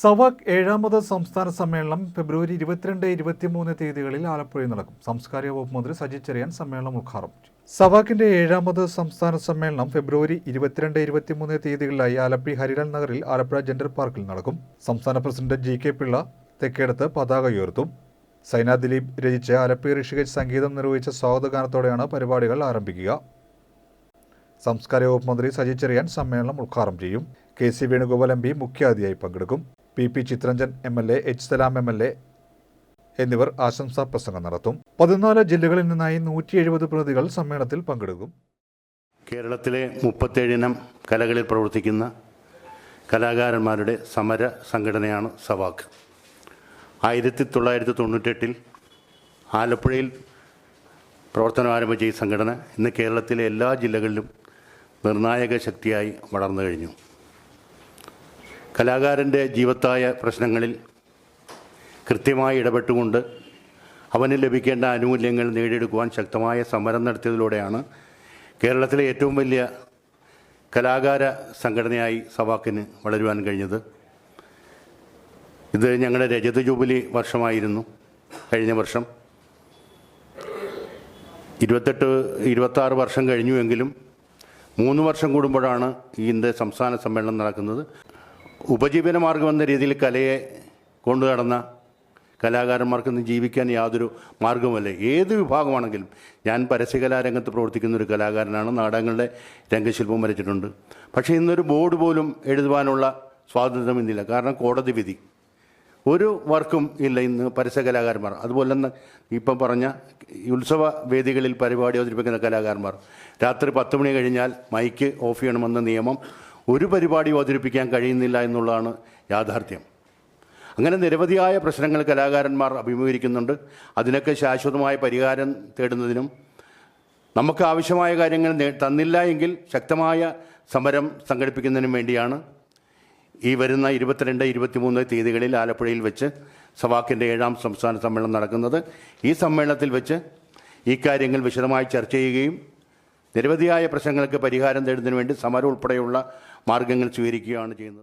സവാക് ഏഴാമത് സംസ്ഥാന സമ്മേളനം ഫെബ്രുവരി ഇരുപത്തിരണ്ട് ഇരുപത്തിമൂന്ന് തീയതികളിൽ ആലപ്പുഴയിൽ നടക്കും. സാംസ്കാരിക വകുപ്പ് മന്ത്രി സജി ചെറിയാൻ സമ്മേളനം ഉദ്ഘാടനം ചെയ്യും സവാക്കിന്റെ ഏഴാമത് സംസ്ഥാന സമ്മേളനം ഫെബ്രുവരി ഇരുപത്തിരണ്ട് ഇരുപത്തിമൂന്ന് തീയതികളിലായി ആലപ്പി ഹരിലാൽ നഗറിൽ ആലപ്പുഴ ജെൻഡർ പാർക്കിൽ നടക്കും. സംസ്ഥാന president G K Pillai Thekkedath പതാക ഉയർത്തും. സൈന ദിലീപ് രചിച്ച് ആലപ്പി ഋഷികേശ് സംഗീതം നിർവഹിച്ച സ്വാഗതഗാനത്തോടെയാണ് പരിപാടികൾ ആരംഭിക്കുക. സംസ്കാര വകുപ്പ് മന്ത്രി സജി ചെറിയാൻ സമ്മേളനം ഉദ്ഘാടനം ചെയ്യും. K C Venugopal M P മുഖ്യാതിഥിയായി പങ്കെടുക്കും. P P Chitranjan M L A H Salam M L A എന്നിവർ ആശംസാ പ്രസംഗം നടത്തും. പതിനാല് ജില്ലകളിൽ നിന്നായി നൂറ്റി എഴുപത് പ്രതികൾ സമ്മേളനത്തിൽ പങ്കെടുക്കും. കേരളത്തിലെ മുപ്പത്തേഴിനം കലകളിൽ പ്രവർത്തിക്കുന്ന കലാകാരന്മാരുടെ സമര സംഘടനയാണ് സവാക്ക്. ആയിരത്തി തൊള്ളായിരത്തി തൊണ്ണൂറ്റെട്ടിൽ ആലപ്പുഴയിൽ പ്രവർത്തനം ആരംഭിച്ച ഈ സംഘടന ഇന്ന് കേരളത്തിലെ എല്ലാ ജില്ലകളിലും നിർണായക ശക്തിയായി വളർന്നു കഴിഞ്ഞു. കലാകാരന്റെ ജീവത്തായ പ്രശ്നങ്ങളിൽ കൃത്യമായി ഇടപെട്ടുകൊണ്ട് അവന് ലഭിക്കേണ്ട ആനുകൂല്യങ്ങൾ നേടിയെടുക്കുവാൻ ശക്തമായ സമരം നടത്തിയതിലൂടെയാണ് കേരളത്തിലെ ഏറ്റവും വലിയ കലാകാര സംഘടനയായി സവാക്കിന് വളരുവാൻ കഴിഞ്ഞത്. ഇത് ഞങ്ങളുടെ രജത ജൂബിലി വർഷമായിരുന്നു. കഴിഞ്ഞ വർഷം ഇരുപത്തെട്ട് ഇരുപത്താറ് വർഷം കഴിഞ്ഞുവെങ്കിലും മൂന്ന് വർഷം കൂടുമ്പോഴാണ് ഇന്ത്യ സംസ്ഥാന സമ്മേളനം നടക്കുന്നത്. ഉപജീവന എന്ന രീതിയിൽ കലയെ കൊണ്ടു നടന്ന കലാകാരന്മാർക്ക് ഇന്ന് ജീവിക്കാൻ യാതൊരു മാർഗമല്ല ഏത് വിഭാഗമാണെങ്കിലും ഞാൻ പരസ്യകലാരംഗത്ത് പ്രവർത്തിക്കുന്ന ഒരു കലാകാരനാണ്. നാടകങ്ങളുടെ രംഗശില്പം വരച്ചിട്ടുണ്ട്. പക്ഷേ ഇന്നൊരു ബോർഡ് പോലും എഴുതുവാനുള്ള സ്വാതന്ത്ര്യം ഇന്നില്ല. കാരണം കോടതി വിധി. ഒരു വർക്കും ഇല്ല ഇന്ന് പരസ്യകലാകാരന്മാർ. അതുപോലെ തന്നെ ഇപ്പം പറഞ്ഞ ഉത്സവ വേദികളിൽ പരിപാടി അവതരിപ്പിക്കുന്ന കലാകാരന്മാർ. രാത്രി പത്ത് മണി കഴിഞ്ഞാൽ മൈക്ക് ഓഫ് ചെയ്യണമെന്ന നിയമം ഒരു പരിപാടി അവതരിപ്പിക്കാൻ കഴിയുന്നില്ല എന്നുള്ളതാണ് യാഥാർത്ഥ്യം. അങ്ങനെ നിരവധിയായ പ്രശ്നങ്ങൾ കലാകാരന്മാർ അഭിമുഖീകരിക്കുന്നുണ്ട്. അതിനൊക്കെ ശാശ്വതമായ പരിഹാരം തേടുന്നതിനും നമുക്ക് ആവശ്യമായ കാര്യങ്ങൾ തന്നില്ല എങ്കിൽ ശക്തമായ സമരം സംഘടിപ്പിക്കുന്നതിനും വേണ്ടിയാണ് ഈ വരുന്ന ഇരുപത്തിരണ്ട് ഇരുപത്തിമൂന്ന് തീയതികളിൽ ആലപ്പുഴയിൽ വെച്ച് സവാക്കിന്റെ ഏഴാം സംസ്ഥാന സമ്മേളനം നടക്കുന്നത്. ഈ സമ്മേളനത്തിൽ വെച്ച് ഈ കാര്യങ്ങൾ വിശദമായി ചർച്ച ചെയ്യുകയും നിരവധിയായ പ്രശ്നങ്ങൾക്ക് പരിഹാരം തേടുന്നതിന് വേണ്ടി സമരം ഉൾപ്പെടെയുള്ള മാർഗങ്ങൾ സ്വീകരിക്കുകയാണ് ചെയ്യുന്നത്.